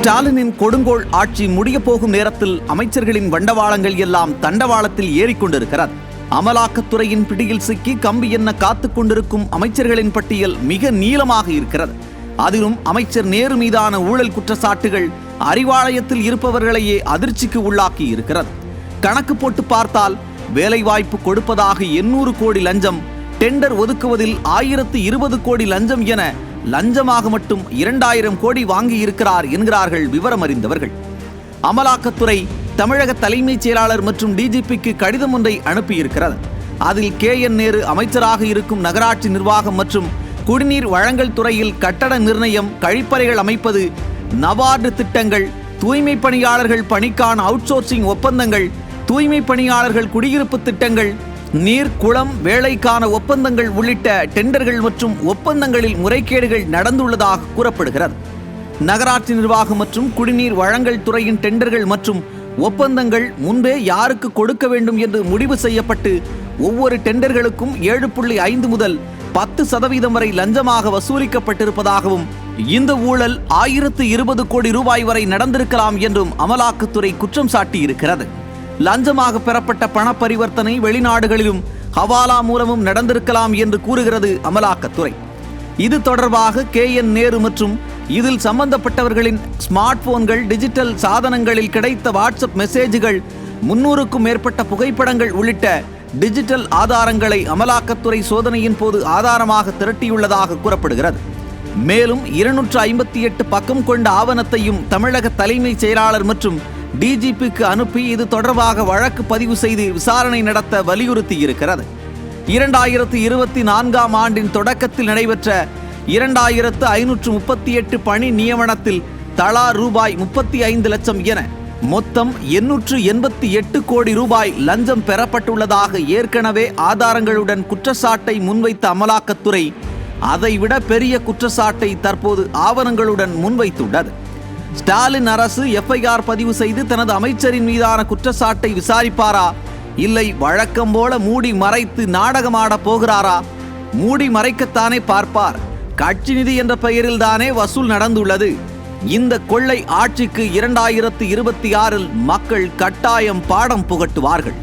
ஸ்டாலினின் கொடுங்கோல் ஆட்சி முடிய போகும் நேரத்தில் அமைச்சர்களின் வண்டவாளங்கள் எல்லாம் தண்டவாளத்தில் ஏறிக்கொண்டிருக்கிறது. அமலாக்கத்துறையின் பிடியில் சிக்கி கம்பி என்ன காத்துக் கொண்டிருக்கும் அமைச்சர்களின் பட்டியல் மிக நீளமாக இருக்கிறது. அதிலும் அமைச்சர் நேரு மீதான ஊழல் குற்றச்சாட்டுகள் அறிவாலயத்தில் இருப்பவர்களையே அதிர்ச்சிக்கு உள்ளாக்கி இருக்கிறது. கணக்கு போட்டு பார்த்தால் வேலைவாய்ப்பு கொடுப்பதாக எண்ணூறு கோடி லஞ்சம் டெண்டர் ஒதுக்குவதில் ஆயிரத்து இருபது கோடி லஞ்சம் என லஞ்சமாக மட்டும் இரண்டாயிரம் கோடி வாங்கி இருக்கிறார் என்கிறார்கள் விவரம் அறிந்தவர்கள் அமலாக்கத்துறை தமிழக தலைமைச் செயலாளர் மற்றும் டிஜிபிக்கு கடிதம் ஒன்றை அனுப்பியிருக்கிறது. அதில் கே என் நேரு அமைச்சராக இருக்கும் நகராட்சி நிர்வாகம் மற்றும் குடிநீர் வழங்கல் துறையில் கட்டட நிர்ணயம் கழிப்பறைகள் அமைப்பது நபார்டு திட்டங்கள் தூய்மை பணியாளர்கள் பணிக்கான அவுட்சோர்சிங் ஒப்பந்தங்கள் தூய்மை பணியாளர்கள் குடியிருப்பு திட்டங்கள் நீர் குளம் வேலைக்கான ஒப்பந்தங்கள் உள்ளிட்ட டெண்டர்கள் மற்றும் ஒப்பந்தங்களில் முறைகேடுகள் நடந்துள்ளதாக கூறப்படுகிறது. நகராட்சி நிர்வாகம் மற்றும் குடிநீர் வழங்கல் துறையின் டெண்டர்கள் மற்றும் ஒப்பந்தங்கள் முன்பே யாருக்கு கொடுக்க வேண்டும் என்று முடிவு செய்யப்பட்டு ஒவ்வொரு டெண்டர்களுக்கும் ஏழு புள்ளி ஐந்து முதல் பத்து சதவீதம் வரை லஞ்சமாக வசூலிக்கப்பட்டிருப்பதாகவும் இந்த ஊழல் ஆயிரத்து இருபது கோடி ரூபாய் வரை நடந்திருக்கலாம் என்றும் அமலாக்கத்துறை குற்றம் சாட்டியிருக்கிறது. லஞ்சமாக பெறப்பட்ட பண பரிவர்த்தனை வெளிநாடுகளிலும் ஹவாலா மூலமும் நடந்திருக்கலாம் என்று கூறுகிறது அமலாக்கத்துறை. இது தொடர்பாக கே என் நேரு மற்றும் இதில் சம்பந்தப்பட்டவர்களின் ஸ்மார்ட் போன்கள் டிஜிட்டல் சாதனங்களில் கிடைத்த வாட்ஸ்அப் மெசேஜ்கள் முன்னூறுக்கும் மேற்பட்ட புகைப்படங்கள் உள்ளிட்ட டிஜிட்டல் ஆதாரங்களை அமலாக்கத்துறை சோதனையின் போது ஆதாரமாக திரட்டியுள்ளதாக கூறப்படுகிறது. மேலும் இருநூற்று ஐம்பத்தி எட்டு பக்கம் கொண்ட ஆவணத்தையும் தமிழக தலைமைச் செயலாளர் மற்றும் டிஜிபிக்கு அனுப்பி இது தொடர்பாக வழக்கு பதிவு செய்து விசாரணை நடத்த வலியுறுத்தி இருக்கிறது. இரண்டாயிரத்து இருபத்தி நான்காம் ஆண்டின் தொடக்கத்தில் நடைபெற்ற இரண்டாயிரத்து ஐநூற்று முப்பத்தி எட்டு பணி நியமனத்தில் தலா ரூபாய் முப்பத்தி ஐந்து லட்சம் என மொத்தம் எண்ணூற்று எண்பத்தி எட்டு கோடி ரூபாய் லஞ்சம் பெறப்பட்டுள்ளதாக ஏற்கனவே ஆதாரங்களுடன் குற்றச்சாட்டை முன்வைத்த அமலாக்கத்துறை அதைவிட பெரிய குற்றச்சாட்டை தற்போது ஆவணங்களுடன் முன்வைத்துள்ளது. ஸ்டாலின் அரசு எஃப்ஐஆர் பதிவு செய்து தனது அமைச்சரின் மீதான குற்றச்சாட்டை விசாரிப்பாரா? இல்லை வழக்கம் போல மூடி மறைத்து நாடகமாட போகிறாரா? மூடி மறைக்கத்தானே பார்ப்பார். கட்சி நிதி என்ற பெயரில் தானே வசூல் நடந்துள்ளது. இந்த கொள்ளை ஆட்சிக்கு இரண்டாயிரத்து இருபத்தி ஆறில் மக்கள் கட்டாயம் பாடம் புகட்டுவார்கள்.